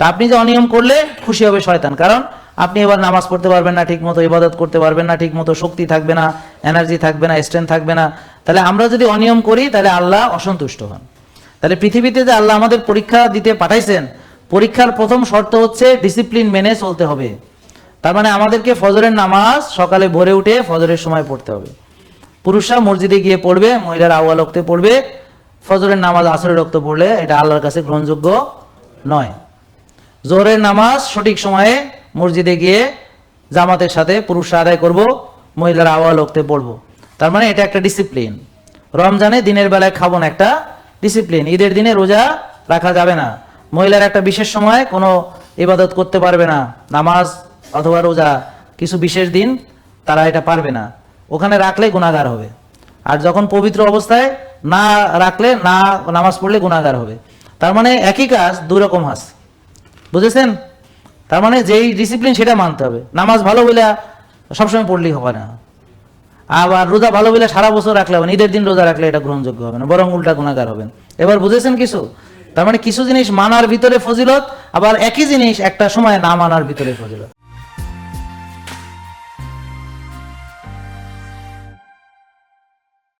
তা আপনি যে অনিয়ম করলে খুশি হবে শয়তান। কারণ আপনি এবার নামাজ পড়তে পারবেন না ঠিক মতো ইবাদত করতে পারবেন না ঠিক মতো শক্তি থাকবে না এনার্জি থাকবে না স্ট্রেংথ থাকবে না। তাহলে আমরা যদি অনিয়ম করি, তাহলে আল্লাহ অসন্তুষ্ট হন। তাহলে পৃথিবীতে যে আল্লাহ আমাদের পরীক্ষা দিতে পাঠাইছেন, পরীক্ষার প্রথম শর্ত হচ্ছে ডিসিপ্লিন মেনে চলতে হবে। তার মানে আমাদেরকে ফজরের নামাজ সকালে ভোরে উঠে ফজরের সময় পড়তে হবে। পুরুষরা মসজিদে গিয়ে পড়বে, মহিলারা আওয়াল রক্তে পড়বে। ফজরের নামাজ আসরের রক্ত পড়লে এটা আল্লাহর কাছে গ্রহণযোগ্য নয়। জোহরের নামাজ সঠিক সময়ে মসজিদে গিয়ে জামাতের সাথে পুরুষরা আদায় করব, মহিলারা আওয়াল রক্তে পড়ব তার মানে এটা একটা ডিসিপ্লিন রমজানে দিনের বেলায় খাব না একটা ডিসিপ্লিন ঈদের দিনে রোজা রাখা যাবে না। মহিলার একটা বিশেষ সময় কোনো ইবাদত করতে পারবে না। নামাজ অথবা রোজা, কিছু বিশেষ দিন তারা এটা পারবে না। ওখানে রাখলে গুণাগার হবে। আর যখন পবিত্র অবস্থায় না রাখলে না নামাজ পড়লে গুণাগার হবে। তার মানে একই কাজ দুই রকম হাস বুঝেছেন? তার মানে যেই ডিসিপ্লিন সেটা মানতে হবে। নামাজ ভালো বলে সবসময় পড়লেই হবে না। আবার রোজা ভালো বলে সারা বছর রাখলে হবে। ঈদের দিন রোজা রাখলে এটা গ্রহণযোগ্য হবে না, বরং উল্টা গুণাগার হবেন এবার বুঝেছেন কিছু? তার মানে কিছু জিনিস মানার ভিতরে ফজিলত, আবার একই জিনিস একটা সময় না মানার ভিতরে ফজিলত।